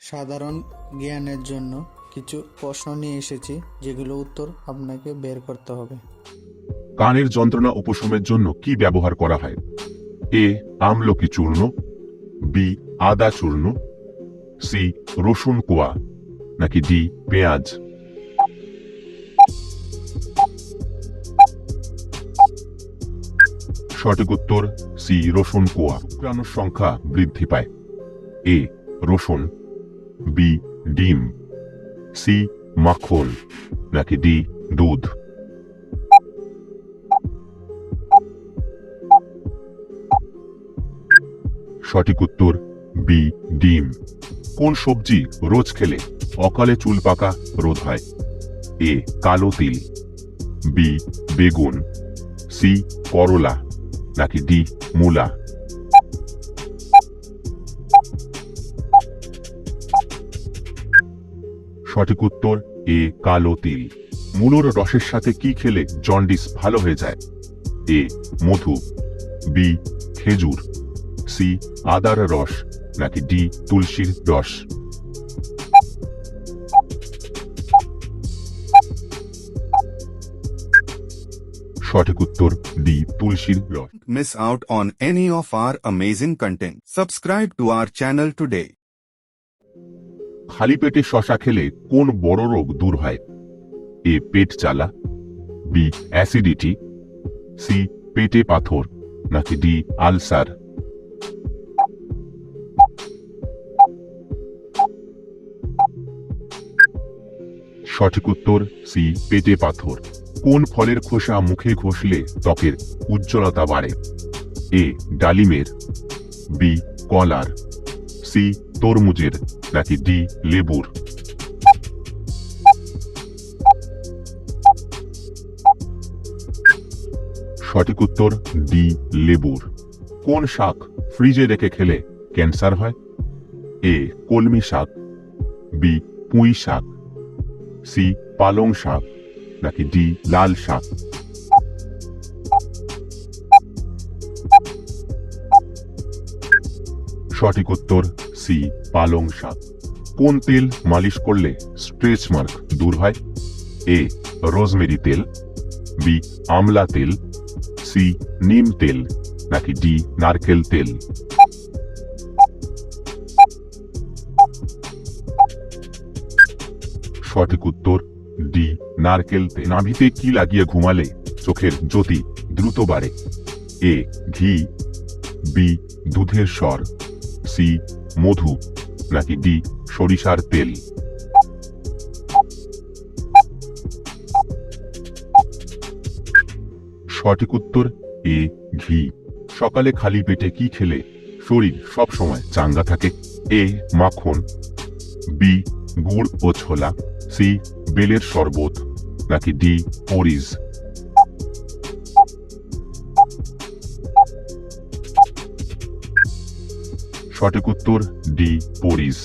সাধারণ জ্ঞানের জন্য কিছু প্রশ্ন নিয়ে এসেছি, যেগুলো উত্তর আপনাকে বের করতে হবে। কানের যন্ত্রণা উপশমের জন্য কি ব্যবহার করা হয়? এ, আমলকি চূর্ণ, বি, আদা চূর্ণ, সি, রসুন কোয়া, নাকি ডি, পেঁয়াজ? সঠিক উত্তর, সি, রসুন কোয়া। শুক্রাণুর সংখ্যা বৃদ্ধি পায়। এ, রসুন বি ডিম, সি মাখন নাকি ডি দুধ? সঠিক উত্তর, বি ডিম। কোন সবজি রোজ খেলে অকালে চুল পাকা রোধ হয়? এ কালো তিল, বি বেগুন, সি করলা, নাকি ডি মূলা? সঠিক উত্তর, এ কালো তিল। মূলোর রসের সাথে কি খেলে জন্ডিস ভালো হয়ে যায়? এ, মধু। বি, খেজুর। সি, আদার রস। নাকি ডি, তুলসীর রস? সঠিক উত্তর, ডি, তুলসীর রস। Miss out on any of our amazing content. Subscribe to our channel today. খালি পেটে শশা খেলে কোন বড় রোগ দূর হয়? এ, পেট চালা বি, অ্যাসিডিটি, সি, পেটে পাথর, নাকি ডি, আলসার? সঠিক উত্তর, সি, পেটে পাথর। কোন ফলের খোসা মুখে ঘষলে ত্বকের উজ্জ্বলতা বাড়ে? এ, ডালিমের, বি, কলার, সি তরমুজের নাকি ডি, লেবুর? সঠিক উত্তর ডি, লেবুর। কোন শাক ফ্রিজে রেখে খেলে ক্যান্সার হয়? এ, কলমি শাক, বি, পুঁই শাক, সি, পালং শাক, নাকি ডি, লাল শাক? সঠিক উত্তর সি, পালং শাক। কোন তেল মালিশ করলে স্ট্রেচ মার্ক দূর হয়? এ রোজমেরি তেল, বি, আমলা তেল, সি, নিম তেল, নাকি ডি, নারকেল তেল? সঠিক উত্তর ডি, নারকেল তেল। নাভিতে কি লাগিয়ে ঘুমালে চোখের জ্যোতি দ্রুত বাড়ে? এ, ঘি, বি, দুধের স্বর। সি, মধু, নাকি ডি, সরিষার তেল? সঠিক উত্তর, এ, ঘি। সকালে খালি পেটে কি খেলে? শরীর সবসময় চাঙ্গা থাকে। এ, মাখন। বি, গুড় ও ছোলা। সি, বেলের শরবত। নাকি ডি পরিজ সঠিক উত্তর ডি পরিজ